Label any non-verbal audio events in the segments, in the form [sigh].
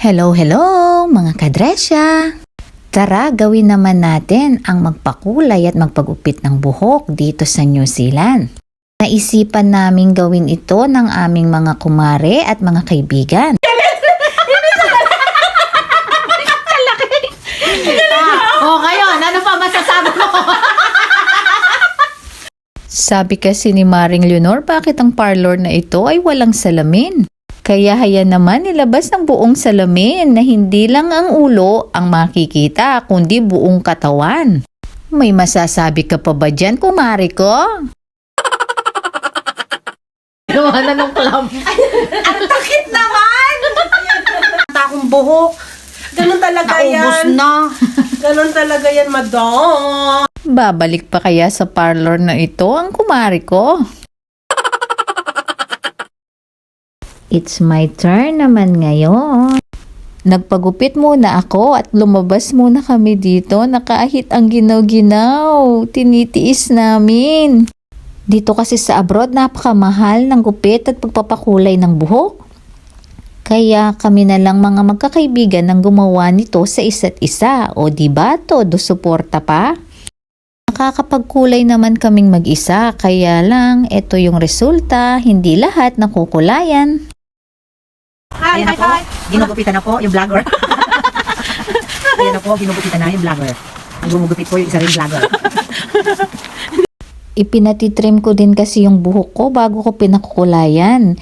Hello, hello mga kadresya! Tara, gawin naman natin ang magpakulay at magpagupit ng buhok dito sa New Zealand. Naisipan namin gawin ito ng aming mga kumare at mga kaibigan. [laughs] Oh, ngayon, ano pa masasabi mo? Sabi kasi ni Maring Leonor, bakit ang parlor na ito ay walang salamin? Kaya haya naman nilabas ng buong salamin na hindi lang ang ulo ang makikita, kundi buong katawan. May masasabi ka pa ba dyan, kumare ko? Gawa na nung clam. Ang takit naman! Takong buhok. Ganun talaga Naubos yan. na. Ganun talaga yan, madam. Babalik pa kaya sa parlor na ito ang kumari ko? It's my turn naman ngayon. Nagpagupit muna ako at lumabas muna kami dito na kahit ang ginaw-ginaw, tinitiis namin. Dito kasi sa abroad, napakamahal ng gupit at pagpapakulay ng buhok. Kaya kami na lang mga magkakaibigan ang gumawa nito sa isa't isa. O di ba todo suporta pa? Nakakapagkulay naman kaming mag-isa, kaya lang ito yung resulta, hindi lahat nakukulayan. Hi, Ayan hi, na po. hi. Ginugupitan na po yung vlogger. [laughs] Ayan na po, ginugupitan na yung vlogger. Ang gumugupit po yung isa rin vlogger. [laughs] Ipinatitrim ko din kasi yung buhok ko bago ko pinakukulayan.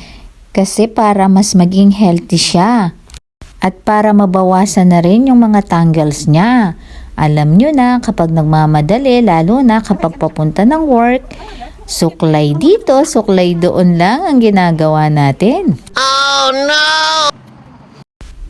Kasi para mas maging healthy siya. At para mabawasan na rin yung mga tangles niya. Alam nyo na kapag nagmamadali, lalo na kapag papunta ng work, suklay dito, suklay doon lang ang ginagawa natin.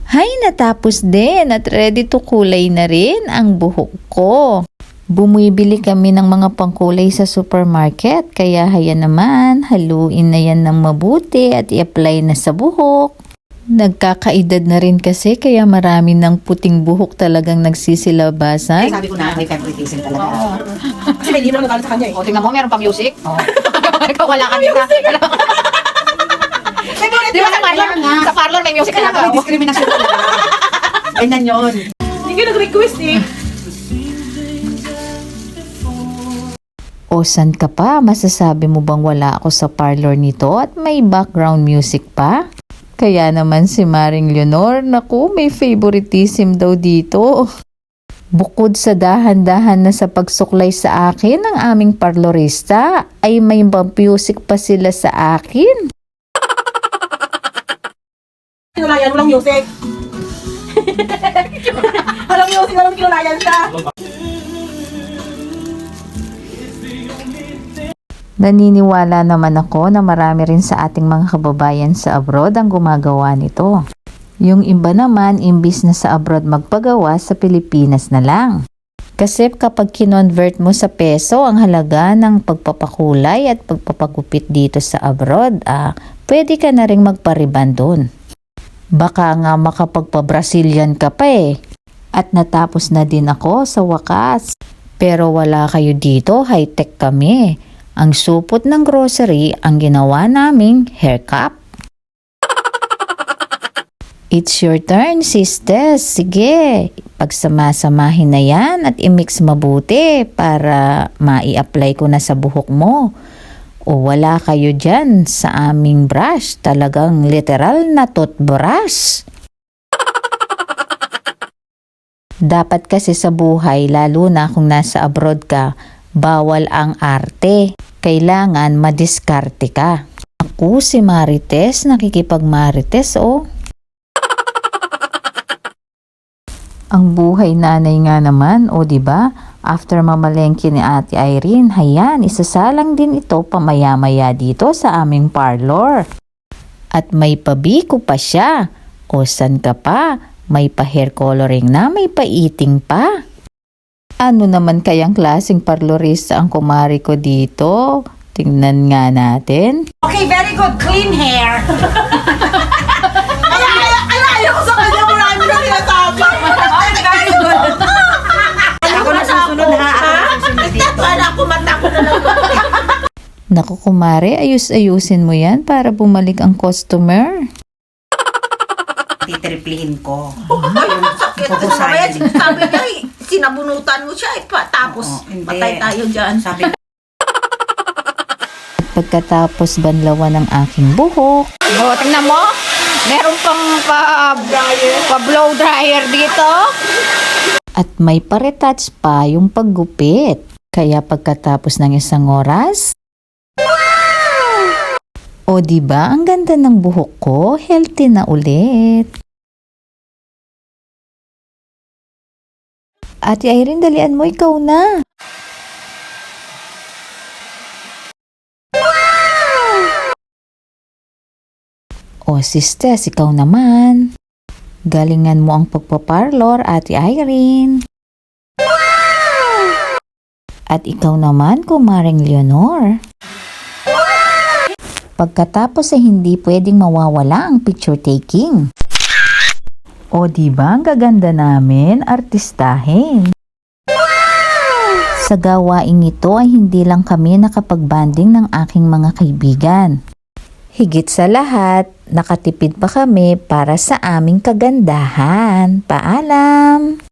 Hay, natapos din at ready to kulay na rin ang buhok ko. Bumibili kami ng mga pangkulay sa supermarket, kaya haya naman, haluin na yan ng mabuti at i-apply na sa buhok. Nagkakaedad na rin kasi kaya marami ng puting buhok talagang Ay, nagsisilabasan. sabi ko na, may favoritism talaga. Kasi may hindi mo nagalit sa kanya eh. O, tingnan mo, meron pa music. O. [laughs] Ikaw wala ka dito. Di ba sa parlor? Sa parlor may music Kaya talaga. may discrimination talaga. Ganyan yun. Hindi ka nag-request eh. O san ka pa? Masasabi mo bang wala ako sa parlor nito at may background music pa? Kaya naman si Maring Leonor, naku, may favoritism daw dito. Bukod sa dahan-dahan na sa pagsuklay sa akin ng aming parlorista, ay may music pa sila sa akin. Kinulayan, walang music. walang music, walang kinulayan siya. Naniniwala naman ako na marami rin sa ating mga kababayan sa abroad ang gumagawa nito. Yung iba naman, imbis na sa abroad magpagawa, sa Pilipinas na lang. Kasi kapag kinonvert mo sa peso ang halaga ng pagpapakulay at pagpapagupit dito sa abroad, ah, pwede ka na rin magpariban doon. Baka nga makapagpa-Brazilian ka pa eh. At natapos na din ako sa wakas. Pero wala kayo dito, high-tech kami. Ang supot ng grocery ang ginawa naming hair cap. It's your turn, sisters. Sige, pagsamasamahin na yan at i-mix mabuti para mai-apply ko na sa buhok mo. O wala kayo dyan sa aming brush. Talagang literal na toothbrush. Dapat kasi sa buhay, lalo na kung nasa abroad ka, bawal ang arte. Kailangan madiskarte ka. Ako si Marites, nakikipag-Marites oh. Ang buhay nanay nga naman, o di ba? After mamalengke ni Ate Irene, hayan, isasalang din ito pamaya-maya dito sa aming parlor. At may pabiko pa siya. O san ka pa? May pa hair coloring na, may paiting pa. Ano naman kayang klaseng parlorista ang kumari ko dito? Tingnan nga natin. Okay, very good. Clean hair. [laughs] Kaya, kaya, kaya, ayaw ko sa kanya. Naku kumare, ayus-ayusin mo yan para bumalik ang customer. titriplihin ko. Ayun, sakit. Pupusayan Mamaya, din. sabi niya, eh, sinabunutan mo siya, eh, pa, tapos Oo, hindi. patay tayo dyan. Sabi Pagkatapos banlawan ng aking buhok, O, tingnan mo. Meron pang pa, pa blow dryer dito. at may paretouch pa yung paggupit. Kaya pagkatapos ng isang oras, O di ba ang ganda ng buhok ko, healthy na ulit. Ate Irene, dalian mo, ikaw na. O sisters, ikaw naman. Galingan mo ang pagpaparlor, Ate Irene. At ikaw naman, Kumaring Leonor. Pagkatapos ay hindi pwedeng mawawala ang picture taking. O di ba ang gaganda namin, artistahin? Sa gawaing ito ay hindi lang kami nakapagbanding ng aking mga kaibigan. Higit sa lahat, nakatipid pa kami para sa aming kagandahan. Paalam!